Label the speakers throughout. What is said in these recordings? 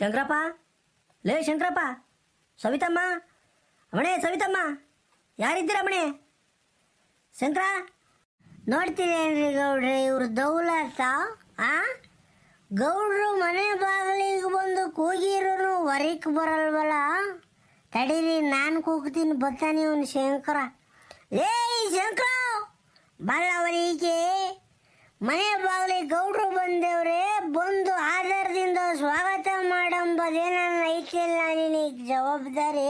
Speaker 1: ಶಂಕರಪ್ಪ. ಲೇ ಶಂಕರಪ್ಪ. ಸವಿತಮ್ಮ. ಅಮಣೆ ಸವಿತಮ್ಮ. ಯಾರಿದ್ದೀರ ಅಮಣೆ ಶಂಕರ ನೋಡ್ತೀರೇನ್ರಿ ಗೌಡ್ರಿ, ಇವ್ರು ದೌಲತ ಆ? ಗೌಡ್ರು ಮನೆ ಬಾಗಿಲಿಗೆ ಬಂದು ಕೂಗಿರೋನು ಹೊರಕ್ಕೆ ಬರಲ್ವಲ್ಲ? ತಡೀರಿ, ನಾನು ಕೂಗ್ತೀನಿ ಬರ್ತಾನೆ ಇವನು ಶಂಕರ. ಲೇ ಶಂಕರ, ಬಲ್ಲವರಿಗೆ ಮನೆ ಬಾಗಿಲಿಗೆ ಗೌಡ್ರು ಬಂದೇವ್ರೆ. ಜವಾಬ್ದಾರಿ.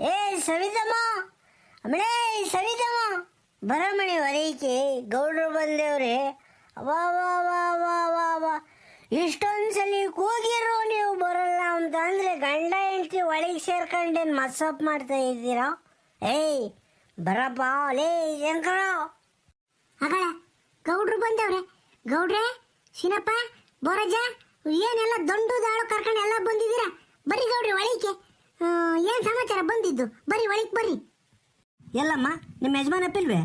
Speaker 1: ಏ ಸವಿತಮ್ಮ. ಆಮೇಲೆ ಸವಿತಮ್ಮ. ಬರಮಣಿ ಹೊರೈಕೆ ಗೌಡ್ರು ಬಂದೇವ್ರೆ. ವಾ ವಾ ವಾ ವಾ ವಾ ವಾ. ಇಷ್ಟೊಂದು ಸಲ ಕೂಗಿರೋ ನೀವು ಬರಲ್ಲ ಅಂತ ಅಂದ್ರೆ ಗಂಡ ಹೆಂಡತಿ ಒಳಗೆ ಸೇರ್ಕೊಂಡೇನು ಮಸ್ಸಪ್ ಮಾಡ್ತಾ ಇದ್ದೀರಾ? ಏಯ್ ಬರಪ್ಪ ಲೇ ಶಂಕರ
Speaker 2: ಅಗಳ ಗೌಡ್ರು ಬಂದವ್ರೆ. ಗೌಡ್ರೆ ಶಿನಪ್ಪ ಬೋರಜ ಏನೆಲ್ಲ ದೊಂಡು ದಾಳು ಕರ್ಕೊಂಡು ಎಲ್ಲ ಬಂದಿದ್ದೀರಾ? ಬರೀ ಗೌಡ್ರಿ ಒಳಿಕೆ ಆ, ಏನ್ ಸಮಾಚಾರ ಬಂದಿದ್ದು? ಬರ್ರಿ ಒಳಿಕ್ ಬರ್ರಿ
Speaker 1: ಎಲ್ಲಮ್ಮ ನಿಮ್ಮ ಯಜಮಾನ ಅಪ್ಪಿಲ್ವೇ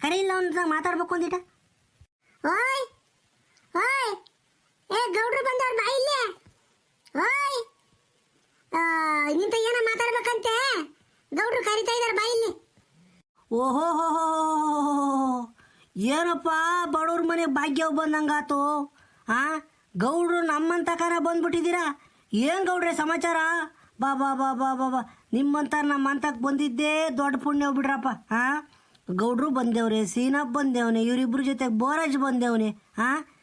Speaker 1: ಕರೆ ಇಲ್ಲ ಅಂತ ಮಾತಾಡ್ಬೇಕು ಅಂದಿಟ
Speaker 2: ಓಯ್! ಓಯ್! ಏ, ಗೌಡ್ರು ಬಂದವ್ರ ಬಾ ಓಯ್! ನಿಂತ ಏನ ಮಾತಾಡ್ಬೇಕಂತೆ? ಗೌಡ್ರು ಕರಿತಾ ಇದಾರೆ, ಬಾ, ಇಲ್ಲಿ.
Speaker 1: ಓಹೋ ಏನಪ್ಪ, ಬಡವ್ರ ಮನೆ ಭಾಗ್ಯ ಬಂದಂಗಾತು? ಆ, ಗೌಡ್ರು ನಮ್ಮಂತಕಾರ ಬಂದ್ಬಿಟ್ಟಿದ್ದೀರಾ? ಏನ್ ಗೌಡ್ರೆ ಸಮಾಚಾರ? ಬಾ ಬಾ ಬಾ ಬಾ ಬಾ ಬಾ. ನಿಮ್ಮಂತ ನಮ್ಮಂತಕ್ಕೆ ಬಂದಿದ್ದೇ ದೊಡ್ಡ ಪುಣ್ಯ ಬಿಡ್ರಪ್ಪ ಹಾ ಗೌಡ್ರು ಬಂದೇವ್ರೆ ಸೀನಪ್ ಬಂದೇವ್ನೆ, ಇವರಿಬ್ರ ಜೊತೆಗೆ ಬೋರಾಜ್ ಬಂದೇವ್ನೆ ಹಾ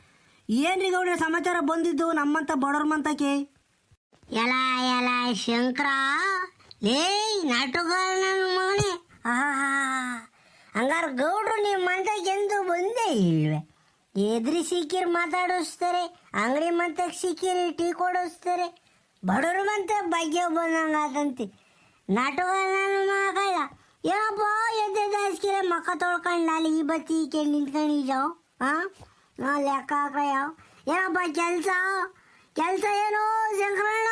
Speaker 1: ಏನ್ರಿ ಗೌಡ್ರೆ ಸಮಾಚಾರ ಬಂದಿದ್ದು ನಮ್ಮಂತ ಬಡವ್ರ ಮಂತಕ್ಕೆ?
Speaker 2: ಎಲ ಎಲ ಶಂಕರ.
Speaker 1: ಲೇ ನಾಟುಗಾರ ನನ್ನ ಮಗನೇ. ಆಹಾ ಹಂಗಾರ ಗೌಡ್ರು ನಿಮ್ಮ ಮಂತಕ್ಕೆ ಎಂದು ಬಂದೇ ಇಲ್ವೇ? ಎದ್ರಿ ಸಿಕ್ಕಿರ್ ಮಾತಾಡಿಸ್ತಾರೆ, ಅಂಗಡಿ ಮತ್ತೆ ಸಿಕ್ಕಿರಿ ಟೀ ಕೊಡಿಸ್ತಾರೆ. ಬಡವ್ರ ಮಂತ ಬಗ್ಗೆ ಬಂದಂಗೆ ನಾಟಕ ನಾನು ಮಗಳ ಏನಪ್ಪ ಎದ್ದೆ ದಾಸ್ಕಿರ ಮಕ್ಕ ತೊಳ್ಕೊಂಡು ಅಲ್ಲಿ ಈ ಬತ್ತಿ ಈ ಕೇಳಿ ಈಜಾವ್ ಹಾ ನಾ ಲೆಕ್ಕ ಹಾಕಯ್ಯಾವ ಏನಪ್ಪ, ಕೆಲಸ? ಕೆಲಸ ಏನು ಶಂಕರಣ್ಣ?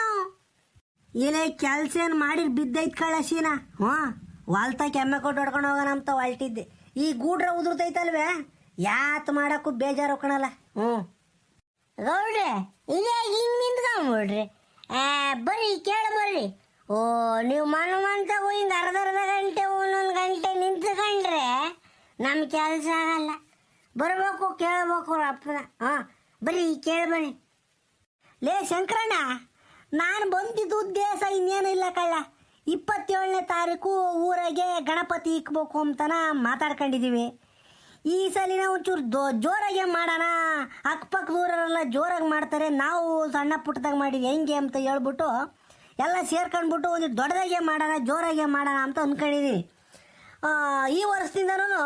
Speaker 1: ಇಲ್ಲೇ ಕೆಲ್ಸ ಏನು ಮಾಡಿ ಬಿದ್ದೈತ್ ಕಳಶಿನ ಹ್ಞೂ ವಾಲ್ತ ಕೆಮ್ಮೆ ಕೊಟ್ಟು ಹೊಡ್ಕೊಂಡು ಹೋಗೋಣ ಅಂತ ಹೊಲ್ಟಿದ್ದೆ ಈ ಗೂಡ್ರ ಉದುರ್ತೈತಲ್ವೇ? ಯಾತ್ ಮಾಡಕ್ಕೂ ಬೇಜಾರು ಕಣಲ್ಲ. ಹ್ಞೂ ಗೌಡ್ರೆ ಇಲ್ಲೇ ಹಿಂಗೆ ನಿಂತ್ಕೊಂಬಿಡ್ರಿ ಆ ಬರ್ರಿ ಕೇಳ ಬರ್ರಿ. ಓ ನೀವು ಮನು ಮಂತ ಹೋಗಿಂದ ಅರ್ಧ ಅರ್ಧ ಗಂಟೆ ಒಂದೊಂದು ಗಂಟೆ ನಿಂತ್ಕೊಂಡ್ರೆ ನಮ್ಮ ಕೆಲಸ ಆಗಲ್ಲ. ಬರಬೇಕು ಕೇಳಬೇಕು ಅವ್ರ ಅಪ್ಪನ. ಹಾಂ ಬರ್ರಿ ಕೇಳಿ ಬರ್ರಿ. ಲೇ ಶಂಕರಣ್ಣ ನಾನು ಬಂದಿದ್ದು ಉದ್ದೇಶ ಇನ್ನೇನಿಲ್ಲ ಕಳ್ಳ. ಇಪ್ಪತ್ತೇಳನೇ ತಾರೀಕು ಊರಾಗೆ ಗಣಪತಿ ಇಕ್ಬೇಕು ಅಂತನ ಮಾತಾಡ್ಕೊಂಡಿದ್ದೀವಿ ಈ ಸಲಿನ ಒಂಚೂರು ದೋ, ಜೋರಾಗೆ ಮಾಡೋಣ. ಅಕ್ಕಪಕ್ಕ ಊರರೆಲ್ಲ ಜೋರಾಗಿ ಮಾಡ್ತಾರೆ. ನಾವು ಸಣ್ಣ ಪುಟ್ಟದಾಗ ಮಾಡಿದ್ವಿ. ಹೆಂಗೆ ಅಂತ ಹೇಳ್ಬಿಟ್ಟು ಎಲ್ಲ ಸೇರ್ಕೊಂಡ್ಬಿಟ್ಟು ಒಂದು ದೊಡ್ಡದಾಗೆ ಮಾಡೋಣ, ಜೋರಾಗೆ ಮಾಡೋಣ ಅಂತ ಅಂದ್ಕೊಂಡಿದ್ದೀನಿ ಈ ವರ್ಷದಿಂದನೂ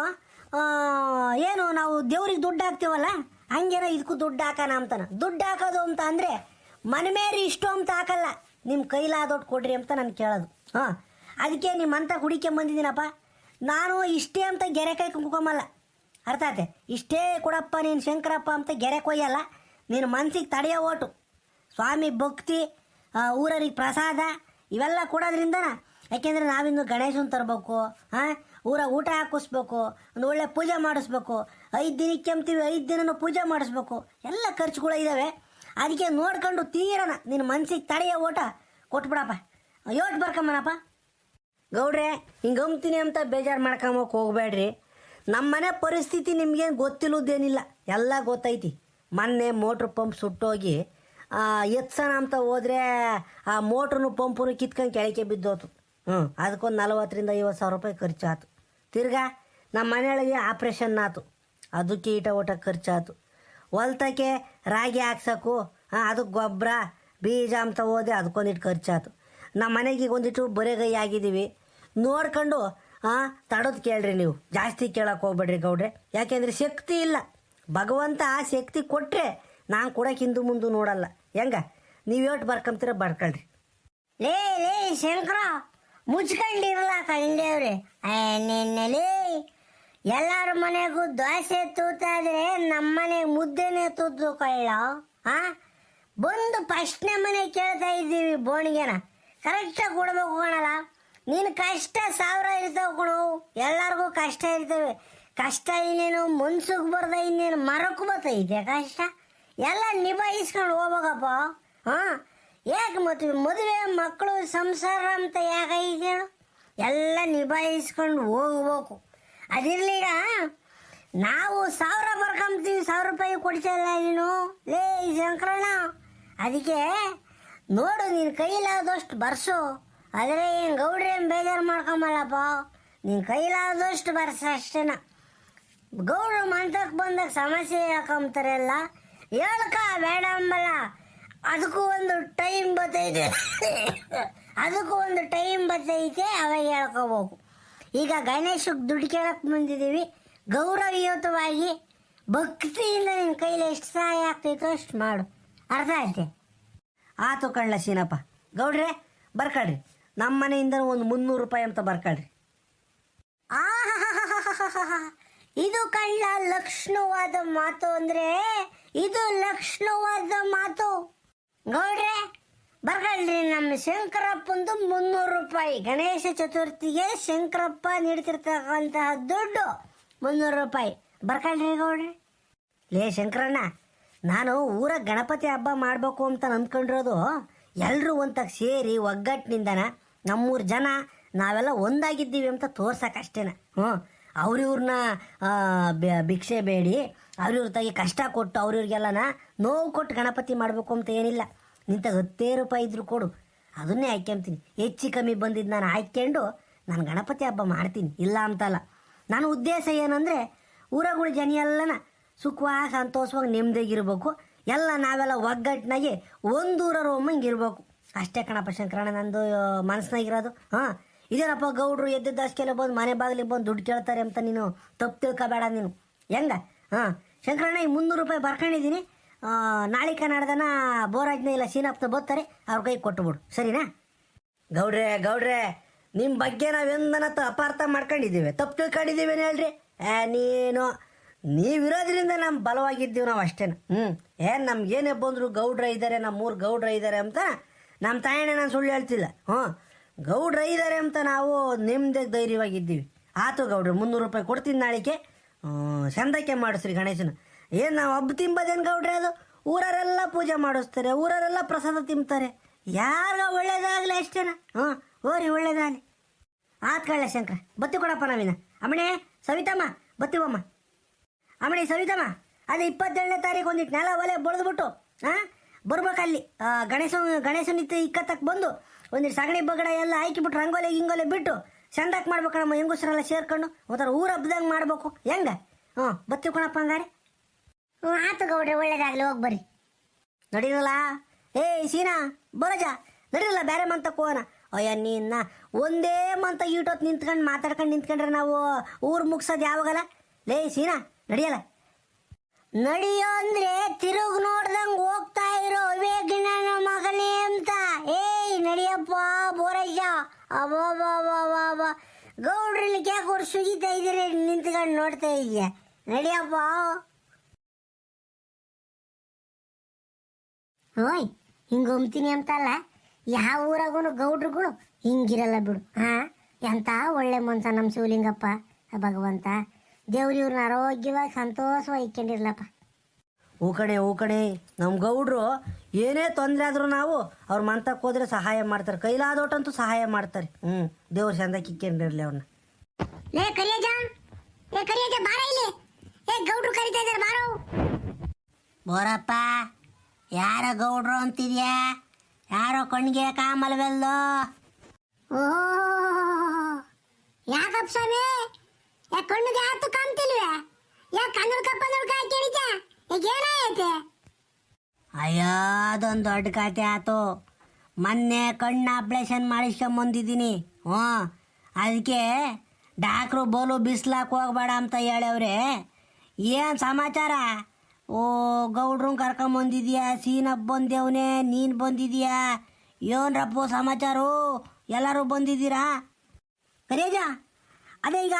Speaker 1: ಏನು ನಾವು ದೇವ್ರಿಗೆ ದುಡ್ಡು ಹಾಕ್ತೀವಲ್ಲ, ಹಂಗೇನ ಇದಕ್ಕೂ ದುಡ್ಡು ಹಾಕೋಣ ಅಂತಾನೆ. ದುಡ್ಡು ಹಾಕೋದು ಅಂತ ಅಂದರೆ ಮನೆ ಮೇರಿ ಇಷ್ಟು ಅಂತ ಹಾಕಲ್ಲ. ನಿಮ್ಮ ಕೈಲಾದೊಟ್ಟು ಕೊಡ್ರಿ ಅಂತ ನಾನು ಕೇಳೋದು. ಹಾಂ. ಅದಕ್ಕೆ ನಿಮ್ಮಂತ ಹುಡಿಕೆ ಬಂದಿದ್ದೀನಪ್ಪ. ನಾನು ಇಷ್ಟೇ ಅಂತ ಗೆರೆ ಕೈ ಕುಂಕೊಂಬಲ್ಲ ಅರ್ಥ ಆಯ್ತೆ? ಇಷ್ಟೇ ಕೊಡಪ್ಪ ನೀನು ಶಂಕರಪ್ಪ ಅಂತ ಗೆರೆ ಕೊಯ್ಯಲ್ಲ, ನೀನು ಮನ್ಸಿಗೆ ತಡೆಯೋ ಓಟು. ಸ್ವಾಮಿ ಭಕ್ತಿ ಊರರಿಗೆ ಪ್ರಸಾದ, ಇವೆಲ್ಲ ಕೊಡೋದ್ರಿಂದ ಯಾಕೆಂದರೆ ನಾವಿನ್ನು ಗಣೇಶನ ತರಬೇಕು ಹಾಂ ಊರ ಊಟ ಹಾಕಿಸ್ಬೇಕು, ಒಂದು ಒಳ್ಳೆ ಪೂಜೆ ಮಾಡಿಸ್ಬೇಕು, ಐದು ದಿನಕ್ಕೆ ಅಂತೀವಿ ಐದು ದಿನನೂ ಪೂಜೆ ಮಾಡಿಸ್ಬೇಕು, ಎಲ್ಲ ಖರ್ಚುಗಳು ಇದ್ದಾವೆ ಅದಕ್ಕೆ ನೋಡ್ಕೊಂಡು ತೀರೋಣ ನಿನ್ನ ಮನ್ಸಿಗೆ ತಡೆಯ ಓಟ ಕೊಟ್ಬಿಡಪ್ಪ. ಯೋಟ್ ಬರ್ಕಮ್ಮನಪ್ಪ. ಗೌಡ್ರೆ, ಹಿಂಗೆ ಅಂತೀನಿ ಅಂತ ಬೇಜಾರು ಮಾಡ್ಕೊಂಬೋಕೆ ಹೋಗ್ಬೇಡ್ರಿ. ನಮ್ಮ ಮನೆ ಪರಿಸ್ಥಿತಿ ನಿಮ್ಗೇನು ಗೊತ್ತಿಲ್ಲದೇನಿಲ್ಲ. ಎಲ್ಲ ಗೊತ್ತೈತಿ. ಮೊನ್ನೆ ಮೋಟ್ರ್ ಪಂಪ್ ಸುಟ್ಟೋಗಿ ಎತ್ಸನ ಎತ್ಸೋಣ ಅಂತ ಹೋದ್ರೆ ಆ ಮೋಟ್ರನು ಪಂಪನು ಕಿತ್ಕೊಂಡು ಕೆಳಕ್ಕೆ ಬಿದ್ದೋತು. ಹ್ಞೂ ಅದಕ್ಕೊಂದು ನಲವತ್ತರಿಂದ ಐವತ್ತು ಸಾವಿರ ರೂಪಾಯಿ ಖರ್ಚಾತು. ತಿರ್ಗಾ ನಮ್ಮ ಮನೆಯೊಳಗೆ ಆಪ್ರೇಷನ್ ಆತು. ಅದಕ್ಕೆ ಈಟ ಊಟ ಖರ್ಚಾತು. ಹೊಲ್ತಕ್ಕೆ ರಾಗಿ ಹಾಕ್ಸೋಕು ಹಾಂ ಅದಕ್ಕೆ ಗೊಬ್ಬರ ಬೀಜ ಅಂತ ಹೋದೆ ಅದಕ್ಕೊಂದಿಟ್ಟು ಖರ್ಚಾತು. ನಮ್ಮ ಮನೆಗೆ ಈಗ ಒಂದಿಟ್ಟು ಬರೆಗೈ ಆಗಿದ್ದೀವಿ ನೋಡ್ಕೊಂಡು ಹಾಂ ತಡೋದು ಕೇಳ್ರಿ ನೀವು. ಜಾಸ್ತಿ ಕೇಳಕ್ಕೆ ಹೋಗ್ಬೇಡ್ರಿ ಗೌಡ್ರೆ. ಯಾಕೆಂದ್ರೆ ಶಕ್ತಿ ಇಲ್ಲ. ಭಗವಂತ ಆ ಶಕ್ತಿ ಕೊಟ್ಟರೆ ನಾನು ಕೊಡೋಕೆ ಹಿಂದು ಮುಂದೆ ನೋಡಲ್ಲ. ಹೆಂಗ? ನೀವು ಯೋಟ್ ಬರ್ಕಂತೀರ ಬರ್ಕೊಳ್ರಿ. ಲೇ ಲೇ, ಶಂಕರ ಮುಚ್ಕೊಂಡಿರಲ್ಲ ಕಂಡೇವ್ರಿ ನಿನ್ನೆಲೇ ಎಲ್ಲರ ಮನೆಗೂ ದೋಸೆ ತೂತಾದ್ರೆ ನಮ್ಮ ಮನೆಗೆ ಮುದ್ದೆನೆ ತೂತು ಕಳ್ಳ ಆ? ಬಂದು ಫಸ್ಟ್ನೇ ಮನೆ ಕೇಳ್ತಾ ಇದ್ದೀವಿ ಬೋಣಿಗೆನ. ಕರೆಕ್ಟಾಗಿ ಕೊಡ್ಬೇಕು ಕಣಲ್ಲ? ನೀನು ಕಷ್ಟ ಸಾವಿರ ಇರ್ತಾವ ಕೊಡು. ಎಲ್ಲರಿಗೂ ಕಷ್ಟ ಇರ್ತವೆ. ಕಷ್ಟ ಇನ್ನೇನು ಮನ್ಸಿಗೆ ಬರ್ದ ಇನ್ನೇನು ಮರಕ್ಕೂ ಬರ್ತೈತೆ ಕಷ್ಟ? ಎಲ್ಲ ನಿಭಾಯಿಸ್ಕೊಂಡು ಹೋಗ್ಬೇಕಪ್ಪ. ಹಾಂ? ಯಾಕೆ ಮದುವೆ ಮದುವೆ ಮಕ್ಕಳು ಸಂಸಾರ ಅಂತ ಯಾಕೈತೆ ಹೇಳು ಎಲ್ಲ ನಿಭಾಯಿಸ್ಕೊಂಡು ಹೋಗ್ಬೇಕು. ಅದಿರ್ಲಿಗ ನಾವು ಸಾವಿರ ಬರ್ಕೊಂತೀವಿ ಸಾವಿರ ರೂಪಾಯಿ ಕೊಡ್ತಾಯಿಲ್ಲ ನೀನು? ಲೇ ಶಂಕರಣ್ಣ, ಅದಕ್ಕೆ ನೋಡು, ನೀನು ಕೈಲಾದಷ್ಟು ಬರ್ಸು. ಆದರೆ ಏನು ಗೌಡ್ರಿ ಏನು ಬೇಜಾರು ಮಾಡ್ಕೊಂಬಲ್ಲಪ್ಪ? ನಿನ್ನ ಕೈಲಾದಷ್ಟು ಬರ್ಸ ಅಷ್ಟೇನ. ಗೌಡ್ರು ಮಂತಕ್ಕೆ ಬಂದಾಗ ಸಮಸ್ಯೆ ಹಾಕೊಂಬ್ತಾರೆ ಅಲ್ಲ ಹೇಳ್ಕ, ಬೇಡ ಅಂಬಲ್ಲ. ಅದಕ್ಕೂ ಒಂದು ಟೈಮ್ ಬತ್ತೈತೆ. ಅದಕ್ಕೂ ಒಂದು ಟೈಮ್ ಬತ್ತೈತೆ, ಅವಾಗ ಹೇಳ್ಕೋಬೇಕು. ಈಗ ಗಣೇಶಕ್ಕೆ ದುಡ್ಡು ಕೇಳಕ್ಕೆ ಬಂದಿದ್ದೀವಿ. ಗೌರವಯುತವಾಗಿ ಭಕ್ತಿಯಿಂದ ನಿನ್ನ ಕೈಲಿ ಎಷ್ಟು ಸಹಾಯ ಆಗ್ತೈತೋ ಅಷ್ಟು ಮಾಡು. ಅರ್ಥ ಆಯ್ತೆ?
Speaker 3: ಆತು ಕಳ್ಳ ಸೀನಪ್ಪ. ಗೌಡ್ರೆ ಬರ್ಕಳ್ರಿ ನಮ್ಮ ಮನೆಯಿಂದ ಒಂದು ಮುನ್ನೂರು ರೂಪಾಯಿ ಅಂತ ಬರ್ಕಳ್ರಿ.
Speaker 1: ಇದು ಕಳ್ಳ ಲಕ್ಷಣವಾದ ಮಾತು ಅಂದ್ರೆ ಇದು ಲಕ್ಷ್ಣವಾದ ಮಾತು. ಗೌಡ್ರೆ ಬರ್ಕಳ್ರಿ ನಮ್ಮ ಶಂಕರಪ್ಪಂದು ಮುನ್ನೂರು ರೂಪಾಯಿ. ಗಣೇಶ ಚತುರ್ಥಿಗೆ ಶಂಕರಪ್ಪ ನೀಡ್ತಿರ್ತಕ್ಕಂತಹ ದುಡ್ಡು ಮುನ್ನೂರು ರೂಪಾಯಿ. ಬರ್ಕಳ್ರಿ ಗೌಡ್ರಿ.
Speaker 3: ಲೇ ಶಂಕರಣ್ಣ, ನಾನು ಊರ ಗಣಪತಿ ಹಬ್ಬ ಮಾಡಬೇಕು ಅಂತ ಅನ್ಕೊಂಡಿರೋದು ಎಲ್ಲರೂ ಒಂತಾಗ ಸೇರಿ ಒಗ್ಗಟ್ಟಿನಿಂದನ? ನಮ್ಮೂರು ಜನ ನಾವೆಲ್ಲ ಒಂದಾಗಿದ್ದೀವಿ ಅಂತ ತೋರ್ಸಕ್ಕಷ್ಟೇನ ಹ್ಞೂ ಅವ್ರಿವ್ರನ್ನ ಭಿಕ್ಷೆ ಬೇಡಿ, ಅವ್ರಿವ್ರ ತಾಗಿ ಕಷ್ಟ ಕೊಟ್ಟು ಅವ್ರಿವ್ರಿಗೆಲ್ಲನ ನೋವು ಕೊಟ್ಟು ಗಣಪತಿ ಮಾಡಬೇಕು ಅಂತ ಏನಿಲ್ಲ. ನಿಂತಾಗ ಹತ್ತೇ ರೂಪಾಯಿ ಇದ್ರು ಕೊಡು. ಅದನ್ನೇ ಹಾಕ್ಯಂತೀನಿ. ಹೆಚ್ಚು ಕಮ್ಮಿ ಬಂದಿದ್ದು ನಾನು ಹಾಕ್ಯಂಡು ನಾನು ಗಣಪತಿ ಹಬ್ಬ ಮಾಡ್ತೀನಿ. ಇಲ್ಲ ಅಂತಲ್ಲ. ನನ್ನ ಉದ್ದೇಶ ಏನಂದರೆ ಊರಗಳ ಜನ ಎಲ್ಲನ ಸುಖವಾಗಿ, ಸಂತೋಷವಾಗಿ ನೆಮ್ಮದಿಯಾಗಿರ್ಬೇಕು ಎಲ್ಲ ನಾವೆಲ್ಲ ಒಗ್ಗಟ್ಟಿನಾಗೆ ಒಂದೂರ ರೋಮಂಗೆ ಇರ್ಬೇಕು. ಅಷ್ಟೇ ಕಣಪ್ಪ ಶಂಕರಣ್ಣ, ನಂದು ಮನಸ್ಸಿನಾಗಿರೋದು ಹಾಂ, ಇದೇನಪ್ಪ ಗೌಡ್ರು ಎದ್ದಿದ್ದಾಸ್ಕೆಲ್ಲ ಬಂದು ಮನೆ ಬಾಗಿಲಿಗೆ ಬಂದು ದುಡ್ಡು ಕೇಳ್ತಾರೆ ಅಂತ ನೀನು ತಪ್ಪು ತಿಳ್ಕೊಬೇಡ ನೀನು. ಹೆಂಗ? ಹಾಂ, ಶಂಕರಣ್ಣ, ಈ ಮುನ್ನೂರು ರೂಪಾಯಿ ಬರ್ಕೊಂಡಿದ್ದೀನಿ ನಾಳೆ ಕನ್ನಡದನ ಬೋರಾಜ್ನ ಇಲ್ಲ ಸೀನಪ್ಪ ಬರ್ತಾರೆ, ಅವ್ರ ಕೈ ಕೊಟ್ಟುಬಿಡು ಸರಿನಾ? ಗೌಡ್ರೆ ಗೌಡ್ರೆ ನಿಮ್ಮ ಬಗ್ಗೆ ನಾವೆಂದನತ್ತ ಅಪಾರ್ಥ ಮಾಡ್ಕೊಂಡಿದ್ದೀವಿ ತಪ್ಪು ತಿಳ್ಕೊಂಡಿದ್ದೀವಿ ಹೇಳ್ರಿ? ಏ, ನೀನು ನೀವಿರೋದ್ರಿಂದ ನಮ್ಮ ಬಲವಾಗಿದ್ದೀವಿ ನಾವು ಅಷ್ಟೇನ. ಹ್ಞೂ ಏನು ನಮ್ಗೇನೇ ಬಂದರು ಗೌಡ್ರ ಇದ್ದಾರೆ ನಮ್ಮ ಊರು ಗೌಡ್ರ ಇದ್ದಾರೆ ಅಂತ ನಮ್ಮ ತಾಯಣ್ಣ ನಾನು ಸುಳ್ಳು ಹೇಳ್ತಿಲ್ಲ. ಹ್ಞೂ. ಗೌಡ್ರ ಇದ್ದಾರೆ ಅಂತ ನಾವು ನಿಮ್ಮದೇ ಧೈರ್ಯವಾಗಿದ್ದೀವಿ. ಆತು ಗೌಡ್ರು, ಮುನ್ನೂರು ರೂಪಾಯಿ ಕೊಡ್ತೀನಿ ನಾಳೆಗೆ. ಚಂದಕ್ಕೆ ಮಾಡಿಸ್ರಿ ಗಣೇಶನ. ಏನು ನಾವು ಹಬ್ಬ ತಿಂಬೋದೇನು ಗೌಡ್ರೆ ಅದು? ಊರರೆಲ್ಲ ಪೂಜೆ ಮಾಡಿಸ್ತಾರೆ ಊರರೆಲ್ಲ ಪ್ರಸಾದ ತಿಂತಾರೆ. ಯಾರ ಒಳ್ಳೇದಾಗಲಿ ಅಷ್ಟೇನ ಹ್ಞೂ, ಹೋರಿ, ಒಳ್ಳೇದಾಗಲಿ. ಆತ್ ಕಳ್ಳ ಶಂಕರ, ಬತ್ತಿ ಕೊಡಪ್ಪ ನಾವಿನ ಅಮ್ಮಣೆ, ಸವಿತಮ್ಮ ಬತ್ತೀವಮ್ಮ ಅಮ್ಮಣಿ, ಸವಿತಮ್ಮ, ಅದೇ ಇಪ್ಪತ್ತೇಳನೇ ತಾರೀಕು ಒಂದಿಟ್ಟು ನೆಲ ಒಲೆ ಬಳಿದ್ಬಿಟ್ಟು, ಹಾಂ? ಬರ್ಬೇಕಲ್ಲಿ. ಗಣೇಶ ಗಣೇಶನ ಇತ್ತ ಇಕ್ಕತ್ತಕ್ಕೆ ಬಂದು ಒಂದಿಷ್ಟು ಸಗಣಿ ಬಗಡ ಎಲ್ಲ ಹಾಕಿಬಿಟ್ಟು ರಂಗೋಲೆ ಗಿಂಗೋಲಿ ಬಿಟ್ಟು ಚಂದಕ್ಕೆ ಮಾಡ್ಬೇಕಮ್ಮ ಹೆಂಗಸರೆಲ್ಲ ಸೇರ್ಕೊಂಡು ಒಂಥರ ಊರ ಹಬ್ಬದಂಗೆ ಮಾಡ್ಬೇಕು. ಹೆಂಗೆ? ಹ್ಞೂ, ಬತ್ತಿ ಕೊಣಪ್ಪ ಹಂಗಾರೆ.
Speaker 2: ಹ್ಞೂ, ಆತು ಗೌಡ್ರಿ, ಒಳ್ಳೇದಾಗಲಿ, ಹೋಗಿ ಬರ್ರಿ.
Speaker 3: ನಡೀರಲ್ಲ ಏ, ಸೀನಾ, ಬರಜ ನಡೀರಲ್ಲ ಬೇರೆ ಮಂತಕ್ಕೆ ಹೋಗೋಣ. ಅಯ್ಯ, ನೀನ್ನ ಒಂದೇ ಮಂತ ಈಟೊತ್ತು ನಿಂತ್ಕೊಂಡು ಮಾತಾಡ್ಕೊಂಡು ನಿಂತ್ಕೊಂಡ್ರೆ ನಾವು ಊರು ಮುಗ್ಸೋದು ಯಾವಾಗಲ್ಲ? ಲೇ, ಸೀನಾ, ನಡಿಯಲ್ಲ?
Speaker 1: ನಡಿಯೋ ಅಂದ್ರೆ ಅಬ್ಬಬ್ಬಬ್ಬಬ್ಬ ಗೌಡ್ರಲ್ಲಿ ಯಾಕೆ ಅವ್ರು ಸುಗಿತಾ ಇದ್ದೀರಿ ನಿಂತ್ಕೊಂಡು ನೋಡ್ತಾ ಇದೆಯಾ? ನಡಿಯಪ್ಪ.
Speaker 2: ಓಯ್, ಹಿಂಗೆ ಒಮ್ತೀನಿ ಅಂತಲ್ಲ, ಯಾವ ಊರಾಗೂ ಗೌಡ್ರುಗಳು ಹಿಂಗಿರಲ್ಲ ಬಿಡು ಹಾಂ ಎಂಥ ಒಳ್ಳೆ ಮನ್ಸ ನಮ್ಮ ಶಿವಲಿಂಗಪ್ಪ, ಭಗವಂತ. ದೇವ್ರ ಇವ್ರನ್ನ ಆರೋಗ್ಯವಾಗಿ ಸಂತೋಷವಾಗಿ ಇಕ್ಕೊಂಡಿರ್ಲಪ್ಪ
Speaker 3: ಹೂ ಕಣೆ ಹೂ ಕಣೆ ನಮ್ಮ ಗೌಡ್ರು ಏನೇ ತೊಂದರೆ ಆದರೂ ನಾವು ಅವ್ರ ಮಂತಕ್ಕೆ ಹೋದ್ರೆ ಸಹಾಯ ಮಾಡ್ತಾರೆ. ಕೈಲಾದೋಟಂತೂ ಸಹಾಯ ಮಾಡ್ತಾರೆ. ಹ್ಞೂ ದೇವ್ರ ಚಂದ ಕಿಕ್ಕೇನಿರಲಿ ಅವ್ರನ್ನ
Speaker 2: ಲೇ ಕರಿಯಜ ಏ ಕರಿಯಜ ಬಾರ ಇಲ್ಲಿ. ಏ ಗೌಡ್ರು ಕರಿತಾ ಇದಾರೆ ಬಾರೋ.
Speaker 1: ಬೋರಪ್ಪ ಯಾರ ಗೌಡ್ರು ಅಂತಿದ್ಯಾ? ಯಾರೋ ಕಣ್ಗೆ ಕಾಮಲ್ವೆಲ್ಲೋ
Speaker 2: ಓ ಯಾಕಪ್ಪ ಸ್ವಾಮಿ? ಯಾ ಕಣ್ಣಿಗೆ ಯಾತು ಕಾಣ್ತಿಲ್ವೇ? ಯಾ ಕಣ್ಣು ಕಪ್ಪ ನೋಡ್ಕ ಕೇಳಿದ್ಯಾ
Speaker 1: ಅಯ್ಯೋ, ಅದೊಂದು ದೊಡ್ಡ ಕತೆ ಆತು. ಮೊನ್ನೆ ಕಣ್ಣು ಆಪ್ರೇಷನ್ ಮಾಡಿಸ್ಕೊಂಬಂದಿದ್ದೀನಿ ಹ್ಞೂ. ಅದಕ್ಕೆ ಡಾಕ್ಟ್ರು ಬೋಲು ಬಿಸ್ಲಾಕ್ ಹೋಗ್ಬೇಡ ಅಂತ ಹೇಳವ್ರೆ ಏನು ಸಮಾಚಾರ? ಓ, ಗೌಡ್ರು ಕರ್ಕೊಂಬಂದಿದ್ಯಾ ಸೀನಪ್ಪ ಬಂದೇವನೆ ನೀನು ಬಂದಿದ್ಯಾ? ಏನ್ರಪ್ಪ ಸಮಾಚಾರ? ಎಲ್ಲರೂ ಬಂದಿದ್ದೀರಾ? ಕರೇಜ ಅದೇ ಈಗ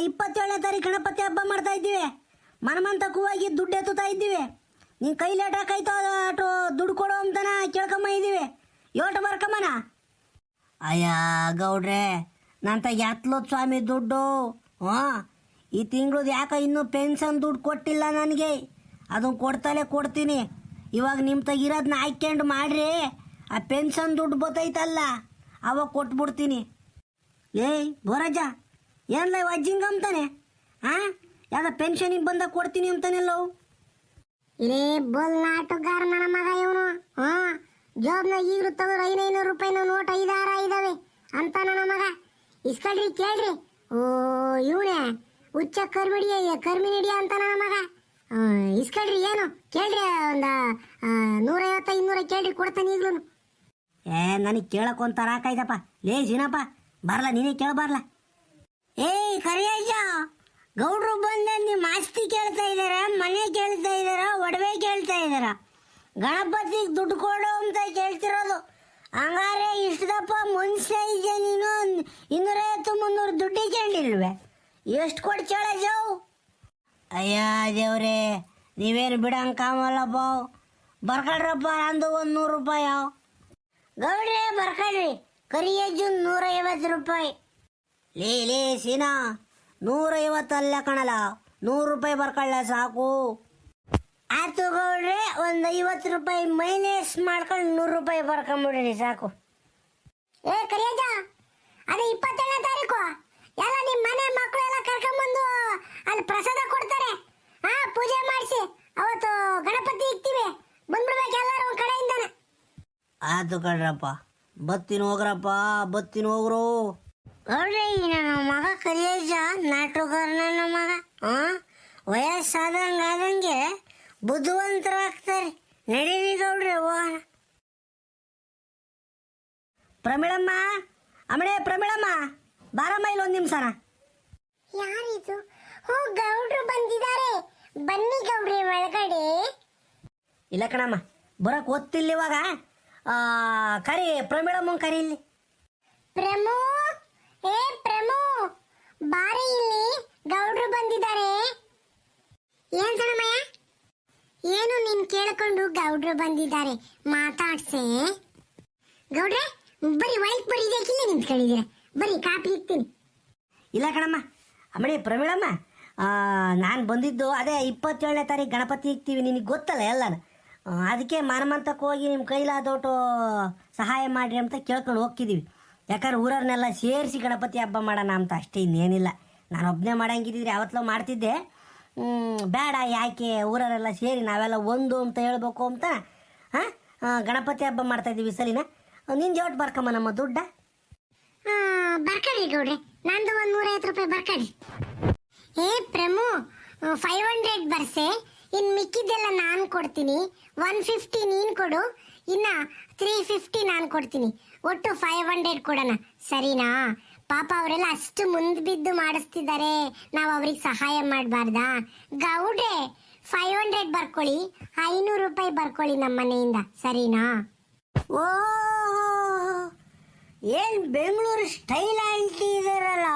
Speaker 1: ಇಪ್ಪತ್ತೇಳನೇ ತಾರೀಕು ಗಣಪತಿ ಹಬ್ಬ ಮಾಡ್ತಾ ಇದ್ದೀವಿ. ಮನಮಂತಕ್ಕೂ ಕೂವಾಗಿ ದುಡ್ಡು ಎತ್ತುತ್ತಾ ಇದ್ದೀವಿ. ನೀನು ಕೈಲಿ ಲೇಟ್ ಹಾಕಾಯ್ತು ಅಟು ದುಡ್ಡು ಕೊಡು ಅಂತನ ಕೇಳ್ಕೊಂಬ ಇದ್ದೀವಿ. ಯೋಟ ಬರ್ಕಮ್ಮನ ಅಯ್ಯ ಗೌಡ್ರೆ, ನಂತ ಎತ್ಲೋದ್ ಸ್ವಾಮಿ ದುಡ್ಡು ಹಾಂ ಈ ತಿಂಗಳದ್ದು ಯಾಕೆ ಇನ್ನೂ ಪೆನ್ಷನ್ ದುಡ್ಡು ಕೊಟ್ಟಿಲ್ಲ ನನಗೆ. ಅದನ್ನು ಕೊಡ್ತಲೇ ಕೊಡ್ತೀನಿ.
Speaker 3: ಇವಾಗ ನಿಮ್ಮ ತಗಿರೋದನ್ನ ಹಾಕ್ಕೊಂಡು ಮಾಡ್ರಿ. ಆ ಪೆನ್ಷನ್ ದುಡ್ಡು ಬತ್ತೈತಲ್ಲ, ಅವಾಗ ಕೊಟ್ಬಿಡ್ತೀನಿ. ಏಯ್ ಬೋರಜ್ಜ ಏನ್ಲ ಇವಾಗ ಅಜ್ಜಿಂಗ್ ಅಂತಾನೆ, ಹಾಂ? ಯಾವ್ದ ಪೆನ್ಷನಿಗೆ ಬಂದ ಕೊಡ್ತೀನಿ ಅಂತಾನೆಲ್ಲವು
Speaker 2: ಇರೇ ಬೋಲ್ ನಾಟಗಾರ ನನ್ನ ಮಗ ಇವನು. ಹಾ ಜಾಬ್ನಾಗ ಈಗಲೂ ತೆಗೆದ್ರೆ ಐನೈನೂರು ರೂಪಾಯಿ ನೋಟ್ ಐದಾರ ಇದಾವೆ ಅಂತ ನನ್ನ ಮಗ. ಇಸ್ಕೊಳ್ರಿ ಕೇಳ್ರಿ. ಓ ಇವನೇ. ಹುಚ್ಚ ಕರ್ಮಿಡಿಯ ಕರ್ಮಿನಿಡಿಯ ಅಂತ ನನ್ನ ಮಗ. ಇಸ್ಕೊಳ್ರಿ ಏನು? ಕೇಳ್ರಿ ಒಂದ ನೂರೈವತ್ತ ಇನ್ನೂರ ಕೇಳ್ರಿ ಕೊಡ್ತಾನೆ ಈಗ್ಲೂ
Speaker 3: ಏ ನನಗೆ ಕೇಳಕ್ ಒಂಥರ ಹಾಕಾಯ್ತಪ್ಪ ಲೇ ಜಿನಪ್ಪ ಬರಲ್ಲ ನೀನೇ ಕೇಳ ಬರಲ್ಲ
Speaker 1: ಏಯ್ ಕರಿಯಜ್ಜ ಗೌಡ್ರು ಬಂದ ನಿಮ್ಮ ಆಸ್ತಿ ಕೇಳ್ತಾ ಇದಾರ, ಮನೆ ಕೇಳ್ತಾ ಇದಾರ, ಒಡವೆ ಕೇಳ್ತಾ ಇದಾರ? ಗಣಪತಿಗೆ ದುಡ್ಡು ಕೊಡು ಅಂತ ಕೇಳ್ತಿರೋದು. ಹಂಗಾರೆ ಇಷ್ಟದಪ್ಪ ಮನುಷ್ಯ ಇದೆ ನೀನು, ಇನ್ನೂರೈವತ್ತು, ಮುನ್ನೂರು ದುಡ್ಡು ಕೇಳಿಲ್ವೆ ಎಷ್ಟು ಕೊಡ್ಚಾಳ ಜಾವ್?
Speaker 3: ಅಯ್ಯ ದೇವ್ರೇ, ನೀವೇನು ಬಿಡಂಗ್ ಕಾಮಲ್ಲಪ್ಪ ಬರ್ಕೊಳ್ರಪ್ಪ ನಂದು ಒಂದು ನೂರು ರೂಪಾಯಿ
Speaker 1: ಗೌಡ್ರೆ ಬರ್ಕೊಳ್ರಿ ಕರಿಯಜ್ಜು ನೂರೈವತ್ತು ರೂಪಾಯಿ.
Speaker 3: ಲೇ, ಲೀ, ಸೀನಾ. ನೂರೈವತ್ತಲ್ಲ ಕಣಲ್ಲ ನೂರು ರೂಪಾಯಿ ಬರ್ಕೊಳ್ಳ ಸಾಕು.
Speaker 1: ಆತು ಗೌಡ್ರೆ, ಒಂದು ಐವತ್ತು ರೂಪಾಯಿ ಮೈನಸ್ ಮಾಡ್ಕೊಂಡು ನೂರು ರೂಪಾಯಿ ಬರ್ಕೊಂಬಿಡ್ರಿ, ಸಾಕು.
Speaker 2: ಏ ಕರಿಯಜ ಅದೇ ಇಪ್ಪತ್ತೇಳನೇ ತಾರೀಕು. ಎಲ್ಲ ನಿಮ್ಮ ಮನೆ ಮಕ್ಕಳು ಎಲ್ಲ ಕರ್ಕೊಂಬಂದು ಅಲ್ಲಿ ಪ್ರಸಾದ ಕೊಡ್ತಾರೆ. ಹಾ ಪೂಜೆ ಮಾಡಿಸಿ. ಅವತ್ತು ಗಣಪತಿ ಇಕ್ತೀವಿ. ಬಂದ್ಬಿಡ್ಬೇಕು ಎಲ್ಲರೂ ಒಂದು ಕಡೆಯಿಂದಾನೆ.
Speaker 3: ಆತು ಕಣ್ರಪ್ಪ. ಬತ್ತಿನ ಹೋಗ್ರಪ್ಪ ಬತ್ತಿನ ಹೋಗ್ರು
Speaker 1: ಗೌಡ್ರೆ ಈ ನನ್ನ ಮಗ ಕಲಿಯಜ ನಾಟುಗಾರ ನನ್ನ ಮಗ. ಆ? ವಯಸ್ಸಾದಂಗ ಆದಂಗೆ ಬುದ್ಧಿವಂತರಾಗ್ತಾರೆ. ನಡೀರಿ ಗೌಡ್ರೆ ಹೋಗೋಣ
Speaker 3: ಪ್ರಮಿಳಮ್ಮ ಅಮ್ಮಳೆ ಪ್ರಮಿಳಮ್ಮ ಬಾರಮ್ಮ ಇಲ್ಲಿ ಒಂದು ನಿಮಿಷನ
Speaker 2: ಯಾರಿದು? ಹೋ ಗೌಡ್ರು ಬಂದಿದ್ದಾರೆ. ಬನ್ನಿ ಗೌಡ್ರಿ ಒಳಗಡೆ.
Speaker 3: ಇಲ್ಲ ಕಣಮ್ಮ ಬರಕ್ ಓದ್ತಿಲ್ಲ ಇವಾಗ. ಆ, ಕರಿ ಪ್ರಮಿಳಮ್ಮ ಕರಿ ಇಲ್ಲಿ
Speaker 2: ಪ್ರಮು ಏ, ಪ್ರಮು, ಬಾರಿ ಇಲ್ಲಿ. ಗೌಡ್ರು ಬಂದಿದ್ದಾರೆ. ಏನ್ ಸಣಮಯ್ಯ ಏನು ನೀನ್ ಕೇಳ್ಕೊಂಡು ಗೌಡ್ರು ಬಂದಿದ್ದಾರೆ? ಮಾತಾಡ್ಸೆ. ಗೌಡ್ರೆ, ಬರೀ ಒಳಗ್ ಬರೀ ಇದಕ್ಕಿಲ್ಲ ನಿಂತ್ಕೊಂಡಿದ್ದೀರ? ಬರೀ ಕಾಪಿ ಇಕ್ತೀನಿ
Speaker 3: ಇಲ್ಲ ಕಣಮ್ಮ. ಅಮ್ಮಡಿ ಪ್ರಮೀಳಮ್ಮ ನಾನು ಬಂದಿದ್ದು ಅದೇ ಇಪ್ಪತ್ತೇಳನೇ ತಾರೀಕು ಗಣಪತಿ ಇಕ್ತೀವಿ, ನಿನಗೆ ಗೊತ್ತಲ್ಲ ಎಲ್ಲಾನು? ಅದಕ್ಕೆ ಮನಮಂತಕ್ಕೆ ಹೋಗಿ ನಿಮ್ಮ ಕೈಲಾದೋಟು ಸಹಾಯ ಮಾಡಿರಿ ಅಂತ ಕೇಳ್ಕೊಂಡು ಹೋಗ್ತಿದ್ದೀವಿ ಯಾಕಂದ್ರೆ ಊರವ್ರನ್ನೆಲ್ಲ ಸೇರಿಸಿ ಗಣಪತಿ ಹಬ್ಬ ಮಾಡೋಣ ಅಂತ ಅಷ್ಟೇ ಇನ್ನೇನಿಲ್ಲ. ನಾನು ಒಬ್ಬನೇ ಮಾಡಂಗಿದ್ದಿದ್ರೆ ಯಾವತ್ತಲೋ ಮಾಡ್ತಿದ್ದೆ. ಬೇಡ ಯಾಕೆ ಊರವರೆಲ್ಲ ಸೇರಿ ನಾವೆಲ್ಲ ಒಂದು ಅಂತ ಹೇಳ್ಬೇಕು ಅಂತ, ಹಾಂ? ಗಣಪತಿ ಹಬ್ಬ ಮಾಡ್ತಾ ಇದ್ದೀವಿ ಸಲಿನ. ನಿಂದು ಜೋಟ್ ಬರ್ಕಮ್ಮ ನಮ್ಮ ದುಡ್ಡ?
Speaker 2: ಬರ್ಕಳಿ ಗೌಡ್ರಿ. ನಂದು ಒಂದ್ ನೂರೈವತ್ತು ರೂಪಾಯಿ ಬರ್ಕಡಿ. ಏ, ಪ್ರಮು ಫೈವ್ ಹಂಡ್ರೆಡ್ ಬರ್ಸೆ. ಇನ್ ಮಿಕ್ಕಿದ್ದೆಲ್ಲ ನಾನು ಕೊಡ್ತೀನಿ. ಒನ್ ಫಿಫ್ಟಿ ನೀನು ಕೊಡು. ಇನ್ನ ತ್ರೀ ಫಿಫ್ಟಿ ನಾನು ಕೊಡ್ತೀನಿ. ಒಟ್ಟು ಫೈವ್ ಹಂಡ್ರೆಡ್ ಕೊಡೋಣ. ಸರಿನಾ? ಪಾಪ ಅವರೆಲ್ಲ ಅಷ್ಟು ಮುಂದ್ ಬಿದ್ದು ಮಾಡಿಸ್ತಿದ್ದಾರೆ. ನಾವು ಅವ್ರಿಗೆ ಸಹಾಯ ಮಾಡಬಾರ್ದಾ? ಗೌಡ್ರೆ ಫೈವ್ ಹಂಡ್ರೆಡ್ ಬರ್ಕೊಳ್ಳಿ. ಐನೂರು ರೂಪಾಯಿ ಬರ್ಕೊಳ್ಳಿ ನಮ್ಮ ಮನೆಯಿಂದ. ಸರಿನಾ?
Speaker 1: ಓ ಏನ್ ಬೆಂಗಳೂರು ಸ್ಟೈಲ್ ಆಂಟಿ ಇದಾರಲ್ಲ?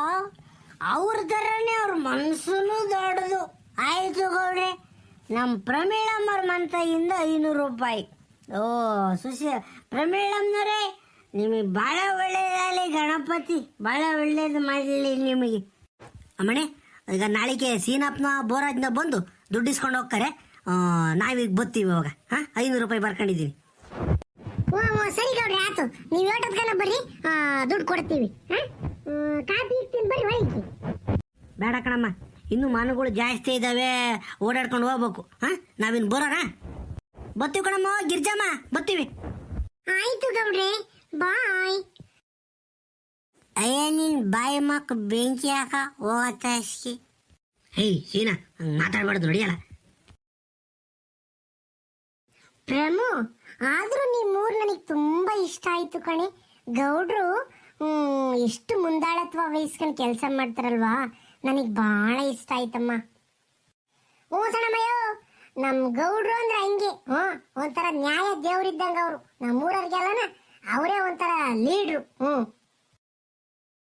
Speaker 1: ಅವ್ರ ಥರನೇ ಅವ್ರ ಮನ್ಸುನು ದೊಡ್ಡದು. ಆಯ್ತು ಗೌಡ್ರೆ ನಮ್ಮ ಪ್ರಮೀಳಮ್ಮರ ಮಂತಗಿಂದ ಐನೂರು ರೂಪಾಯಿ. ಓ ಸುಶಿ ಪ್ರಮೀಳಮ್ಮನವರೇ ನಿಮಗೆ ಭಾಳ ಒಳ್ಳೇದಾಗಲಿ ಗಣಪತಿ ಭಾಳ ಒಳ್ಳೇದು ಮಾಡಲಿ ನಿಮಗೆ.
Speaker 3: ಅಮ್ಮಣೆ ಈಗ ನಾಳೆಗೆ ಸೀನಪ್ಪನ ಬೋರಾಜ್ನ ಬಂದು ದುಡ್ಡು ಇಸ್ಕೊಂಡು ಹೋಗ್ತಾರೆ ನಾವೀಗ ಬತ್ತೀವಿ ಇವಾಗ. ಹಾಂ ಐನೂರು ರೂಪಾಯಿ
Speaker 2: ಬರ್ಕೊಂಡಿದ್ದೀವಿ ಸರಿ ಗೌಡ್ರಿ ಆಯ್ತು. ನೀವು ಹೇಳ್ತದ್ಕನ ಬರ್ರಿ. ದುಡ್ಡು ಕೊಡ್ತೀವಿ. ಇರ್ತೀನಿ ಬರ್ರಿ ಒಳಗೆ.
Speaker 3: ಬೇಡ ಕಣಮ್ಮ ಇನ್ನು ಮನುಗಳು ಜಾಸ್ತಿ ಇದ್ದಾವೆ ಓಡಾಡ್ಕೊಂಡು ಹೋಗ್ಬೇಕು. ಹಾಂ ನಾವಿನ್ನು ಬರೋಣ? ಬತ್ತೀವಿ ಕಣಮ್ಮ ಗಿರ್ಜಮ್ಮ ಬತ್ತೀವಿ
Speaker 2: ಆಯ್ತು ಗೌಡ್ರೆ. ಬಾಯ್
Speaker 1: ಅಯ್ಯ ನೀನ್ ಬಾಯಿ ಮಕ್ ಬೆಂಕಿ ಹಾಕ ಹೋಗತ್ತಷ್ಟೇ
Speaker 3: ಹೇಯ್ ಸೀನಾ ಹಂಗೆ ಮಾತಾಡ್ಬಾರ್ದು ನೋಡಿಯಲ್ಲ
Speaker 2: ಪ್ರಮು ಆದ್ರೂ ನಿಮ್ಮೂರ್ ನನಗೆ ತುಂಬಾ ಇಷ್ಟ ಆಯ್ತು ಕಣೆ. ಗೌಡ್ರು ಹ್ಮ್ ಎಷ್ಟು ಮುಂದಾಳತ್ವ ವಹಿಸ್ಕೊಂಡು ಕೆಲಸ ಮಾಡ್ತಾರಲ್ವಾ? ನನಗೆ ಬಹಳ ಇಷ್ಟ ಆಯ್ತಮ್ಮ. ಹ್ಞೂ ಸಣ್ಣಮ್ಮಯ್ಯೋ ನಮ್ ಗೌಡ್ರು ಅಂದ್ರೆ ಹಂಗೆ. ಹ್ಞೂ ಒಂಥರ ನ್ಯಾಯ ದೇವ್ರಿದ್ದಂಗ ಅವರು. ನಮ್ಮೂರವ್ರಿಗೆಲ್ಲನ ಅವರೇ ಒಂಥರ ಲೀಡ್ರು ಹ್ಞೂ